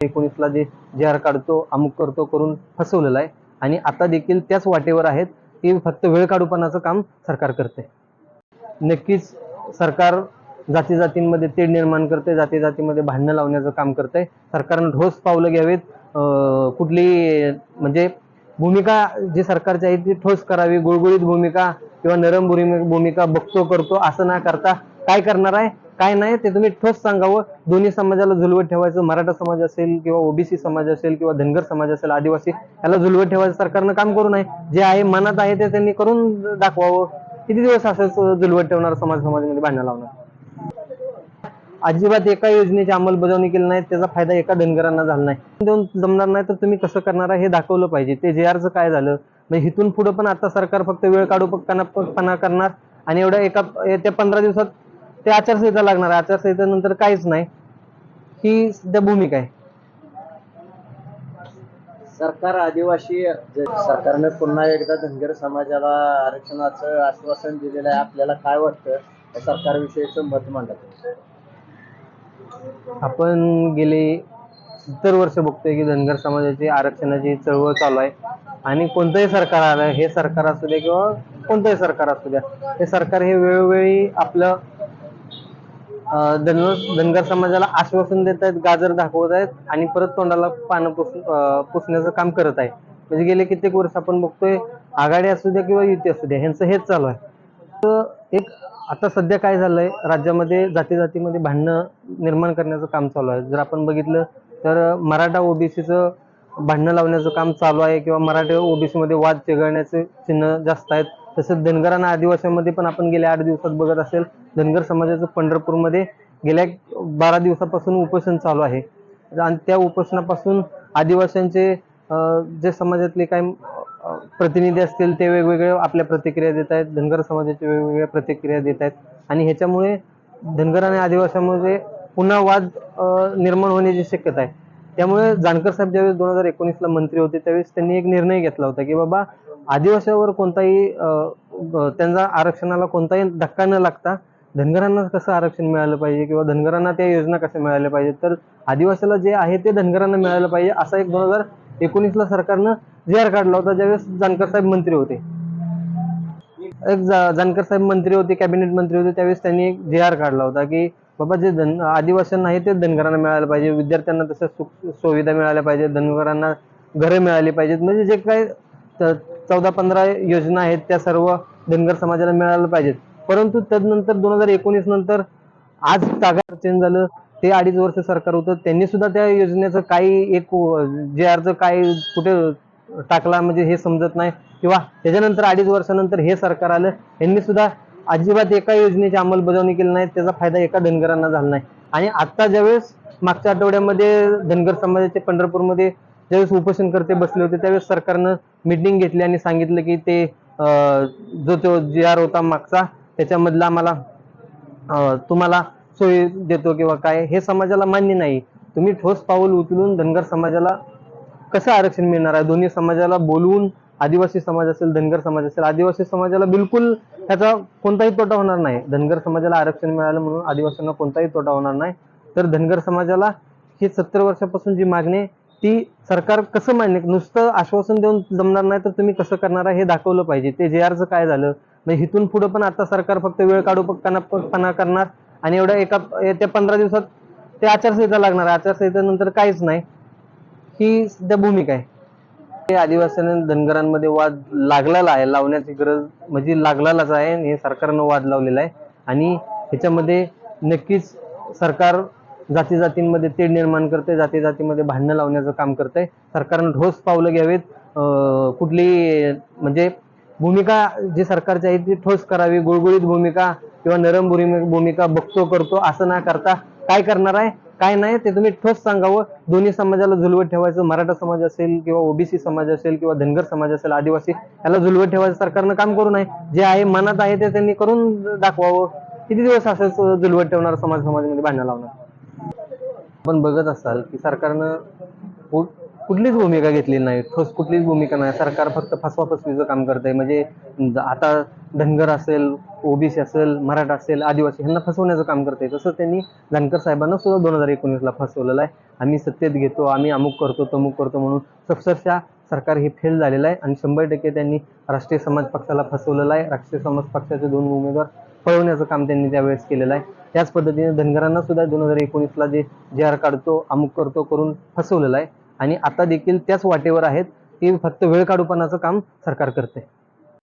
एकोणीसला जे जे आर काढतो अमुक करतो करून फसवलेला आहे. आणि आता देखील त्याच वाटेवर आहेत की फक्त वेळ काढूपणाचं काम सरकार करते नक्कीच सरकार जाती जातींमध्ये तेढ निर्माण करते जाती जातीमध्ये भांडणं लावण्याचं काम करते सरकारनं ठोस पावलं घ्यावीत. कुठली म्हणजे भूमिका जी सरकारची आहे ती ठोस करावी गुळगुळीत भूमिका किंवा नरम भूमिका बघतो करतो असं ना करता काय करणार आहे काय नाही ते तुम्ही ठोस सांगावं. दोन्ही समाजाला झुलवत ठेवायचं. मराठा समाज असेल किंवा ओबीसी समाज असेल किंवा धनगर समाज असेल आदिवासी याला झुलवत ठेवायचं सरकारनं काम करू नये. जे आहे मनात आहे ते त्यांनी करून दाखवावं. किती दिवस असंच झुलवत ठेवणार समाज समाजामध्ये भांडणं लावणार? अजिबात एका योजनेची अंमलबजावणी केली नाही त्याचा फायदा एका धनगरांना झाला नाही. देऊन जमणार नाही तर तुम्ही कसं करणार आहे हे दाखवलं पाहिजे. ते जे आरचं काय झालं? म्हणजे इथून पुढे पण आता सरकार फक्त वेळ काढू पणा करणार. आणि एवढ्या एका त्या पंधरा दिवसात ते आचारसंहिता लागणार. आचारसंहितेनंतर काहीच नाही. ही सध्या भूमिका आहे. सरकार आदिवासी सरकारने पुन्हा एकदा धनगर समाजाला आरक्षणाचं आश्वासन दिलेलं आहे. आपल्याला काय वाटतं? या सरकारविषयीचं मत मांडत आपण गेले सत्तर वर्ष बघतोय की धनगर समाजाची आरक्षणाची चळवळ चालू आहे. आणि कोणतंही सरकार आलं हे सरकार असू द्या किंवा कोणतंही सरकार असू द्या हे सरकार हे वेळोवेळी आपलं धनगर धनगर समाजाला आश्वासन देत आहेत गाजर दाखवत आहेत आणि परत तोंडाला पानं पुस पुसण्याचं काम करत आहे म्हणजे गेले कित्येक वर्ष आपण बघतोय आघाडी असू द्या किंवा युती असू द्या ह्यांचं हेच चालू आहे. तर एक आता सध्या काय झालंय राज्यामध्ये जाती जातीमध्ये भांडणं निर्माण करण्याचं काम चालू आहे. जर आपण बघितलं तर मराठा ओबीसीचं भांडणं लावण्याचं काम चालू आहे किंवा मराठा ओबीसीमध्ये वाद चिघळण्याचे चिन्ह जास्त आहेत. तसंच धनगरांना आदिवासीमध्ये पण आपण गेल्या आठ दिवसात बघत असेल धनगर समाजाचं पंढरपूरमध्ये गेल्या बारा दिवसापासून उपोषण चालू आहे. आणि त्या उपोषणापासून आदिवासींचे जे समाजातले काही प्रतिनिधी असतील ते वेगवेगळे आपल्या प्रतिक्रिया देत आहेत. धनगर समाजाचे वेगवेगळ्या प्रतिक्रिया देत आहेत. आणि ह्याच्यामुळे धनगर आणि आदिवासीमध्ये पुन्हा वाद निर्माण होण्याची शक्यता आहे. त्यामुळे जानकर साहेब ज्यावेळेस दोन हजार एकोणीसला मंत्री होते त्यावेळेस त्यांनी एक निर्णय घेतला होता की बाबा आदिवासीवर कोणताही त्यांचा आरक्षणाला कोणताही धक्का न लागता धनगरांना कसं आरक्षण मिळालं पाहिजे किंवा धनगरांना त्या योजना कशा मिळाल्या पाहिजेत? तर आदिवासीला जे आहे ते धनगरांना मिळालं पाहिजे असा एक दोन हजार एकोणीसला सरकारनं जे आर काढला होता ज्यावेळेस जानकर साहेब मंत्री होते. एक जा- जानकर साहेब मंत्री होते कॅबिनेट मंत्री होते त्यावेळेस त्यांनी एक जी आर काढला होता की बाबा जे धन आदिवासींना आहे ते धनगरांना मिळालं पाहिजे विद्यार्थ्यांना तसं सुख सुविधा मिळाल्या पाहिजे धनगरांना घरं मिळाली पाहिजेत. म्हणजे जे काही चौदा पंधरा योजना आहेत त्या सर्व धनगर समाजाला मिळायला पाहिजेत. परंतु तदनंतर दोन हजार एकोणीस नंतर आज कागार चेंज झालं. ते अडीच वर्ष सरकार होतं. त्यांनी सुद्धा त्या योजनेचं काही एक जे अर्ज काय कुठे टाकला म्हणजे हे समजत नाही. किंवा त्याच्यानंतर अडीच वर्षानंतर हे सरकार आलं. यांनी सुद्धा अजिबात एका योजनेची अंमलबजावणी केली नाही. त्याचा फायदा एका धनगरांना झाला नाही. आणि आता ज्यावेळेस मागच्या आठवड्यामध्ये धनगर समाजाचे पंढरपूरमध्ये ज्यावेळेस उपोषणकर्ते बसले होते त्यावेळेस सरकारनं मिटिंग घेतली आणि सांगितलं की ते जो तो जी आर होता मागचा त्याच्यामधला आम्हाला तुम्हाला सोयी देतो किंवा काय हे समाजाला मान्य नाही. तुम्ही ठोस पाऊल उचलून धनगर समाजाला कसं आरक्षण मिळणार आहे? दोन्ही समाजाला बोलवून आदिवासी समाज असेल धनगर समाज असेल आदिवासी समाजाला बिलकुल त्याचा कोणताही तोटा होणार नाही. धनगर समाजाला आरक्षण मिळालं म्हणून आदिवासींना कोणताही तोटा होणार नाही. तर धनगर समाजाला ही सत्तर वर्षापासून जी मागणी ती सरकार कसं मान्य नुसतं आश्वासन देऊन जमणार नाही तर तुम्ही कसं करणार आहे हे दाखवलं पाहिजे. ते जे आरचं काय झालं? म्हणजे इथून पुढे पण आता सरकार फक्त वेळ काढू पणा करणार आणि एवढ्या एका त्या पंधरा दिवसात ते आचारसंहिता लागणार. आहे आचारसंहितेनंतर काहीच नाही. ही सध्या भूमिका आहे. हे आदिवासी धनगरांमध्ये वाद लागलेला आहे. लावण्याची गरज म्हणजे लागलेलाच आहे आणि हे सरकारनं वाद लावलेला आहे. आणि ह्याच्यामध्ये नक्कीच सरकार जाती जातींमध्ये तेढ निर्माण करते जाती जातीमध्ये भांडणं लावण्याचं काम करते. सरकारनं ठोस पावलं घ्यावीत. कुठली म्हणजे भूमिका जी सरकारची आहे ती ठोस करावी. गुळगुळीत भूमिका किंवा नरम भूमिका बघतो करतो असं ना करता काय करणार आहे काय नाही ते तुम्ही ठोस सांगावं. दोन्ही समाजाला झुलवत ठेवायचं. मराठा समाज असेल किंवा ओबीसी समाज असेल किंवा धनगर समाज असेल आदिवासी याला झुलवत ठेवायचं सरकारनं काम करू नये. जे आहे मनात आहे ते त्यांनी करून दाखवावं. किती दिवस असंच झुलवत ठेवणार समाज समाजामध्ये भांडणं लावणार आपण बघत असाल की सरकारनं कु- कुठलीच भूमिका घेतलेली नाही. ठोस कुठलीच भूमिका नाही. सरकार फक्त फसवा फसवीचं काम करतंय. म्हणजे आता धनगर असेल ओबीसी असेल मराठा असेल आदिवासी ह्यांना फसवण्याचं काम करते तसं त्यांनी धनकर साहेबांना सुद्धा दोन हजार एकोणीसला फसवलेलं आहे. आम्ही सत्तेत घेतो आम्ही अमुक करतो तमुक करतो म्हणून सपसरशा सरकार हे फेल झालेलं आहे. आणि शंभर टक्के त्यांनी राष्ट्रीय समाज पक्षाला फसवलेलं आहे. राष्ट्रीय समाज पक्षाचे दोन उमेदवार पळवण्याचं काम त्यांनी त्यावेळेस केलेलं आहे. त्याच पद्धतीने धनगरांना सुद्धा दोन हजार एकोणीसला जे जे आर काढतो अमुक करतो करून फसवलेलं आहे. आणि आता देखील त्याच वाटेवर आहेत की फक्त वेळ काढूपणाचं काम सरकार करते